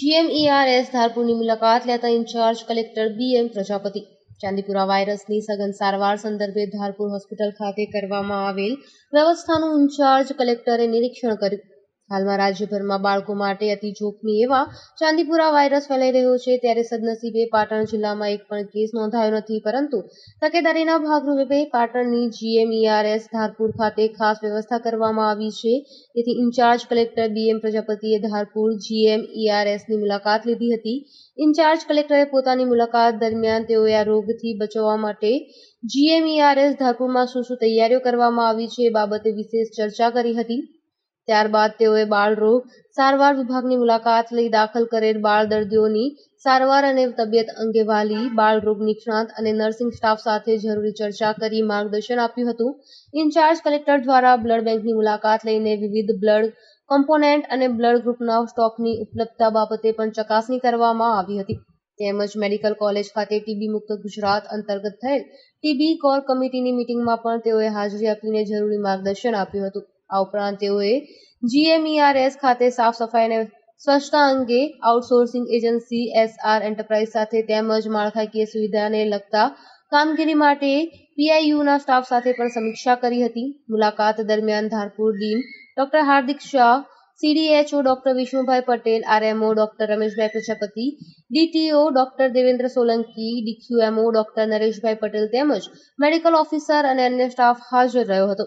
GMERS ધારપુરની મુલાકાત લેતા incharge collector B M Prajapati Chandipura વાયરસની સઘન સારવાર સંદર્ભે ધારપુર હોસ્પિટલ ખાતે કરવામાં આવેલ વ્યવસ્થાનું ઇન્ચાર્જ કલેક્ટરે નિરીક્ષણ કર્યું હાલમાં રાજ્યભરમાં બાળકો માટે અતિ જોખમી એવા ચાંદીપુરા વાયરસ ફેલાઈ રહ્યો છે. ત્યારે સદનસીબે પાટણ જિલ્લામાં એક પણ કેસ નોંધાયો નથી. પરંતુ તકેદારીના ભાગરૂપે પાટણની જીએમઈઆરએસ ધારપુર ખાતે ખાસ વ્યવસ્થા કરવામાં આવી છે. તેથી ઇન્ચાર્જ કલેક્ટર બીએમ પ્રજાપતિએ ધારપુર જીએમઈઆરએસની મુલાકાત લીધી હતી. ઇન્ચાર્જ કલેક્ટરે પોતાની મુલાકાત દરમિયાન તેઓએ આ રોગથી બચવા માટે જીએમઈઆરએસ ધારપુરમાં શું શું તૈયારીઓ કરવામાં આવી છે એ બાબતે વિશેષ ચર્ચા કરી હતી. ત્યારબાદ તેઓએ બાળરોગ સારવાર વિભાગની મુલાકાત લઈ દાખલ કરેલ બાળ દર્દીઓની સારવાર અને તબિયત અંગે વાલી બાળરોગ નિષ્ણાત અને નર્સિંગ સ્ટાફ સાથે જરૂરી ચર્ચા કરી માર્ગદર્શન આપ્યું હતું. ઇન્ચાર્જ કલેક્ટર દ્વારા બ્લડ બેંકની મુલાકાત લઈને વિવિધ બ્લડ કમ્પોનેન્ટ અને બ્લડ ગ્રુપના સ્ટોકની ઉપલબ્ધતા બાબતે પણ ચકાસણી કરવામાં આવી હતી. તેમજ મેડિકલ કોલેજ ખાતે ટીબી મુક્ત ગુજરાત અંતર્ગત થયેલ ટીબી કોર કમિટીની મિટિંગમાં પણ તેઓએ હાજરી આપીને જરૂરી માર્ગદર્શન આપ્યું હતું. આ ઉપરાંત તેઓએ જીએમઈઆરએસ ખાતે સાફ સફાઈ અને સ્વચ્છતા અંગે આઉટસોર્સિંગ એજન્સી એસઆર એન્ટરપ્રાઇઝ સાથે તેમજ માળખાકીય સુવિધાને લગતા કામગીરી માટે પીઆઈયુના સ્ટાફ સાથે પણ સમીક્ષા કરી હતી. મુલાકાત દરમિયાન Dharpur dean doctor Hardik Shah CDHO doctor Vishnubhai Patel RMO doctor Rameshbhai Prajapati DTO doctor Devendra Solanki DQMO doctor Nareshbhai Patel તેમજ મેડિકલ ઓફિસર અને અન્ય સ્ટાફ હાજર રહ્યો હતો.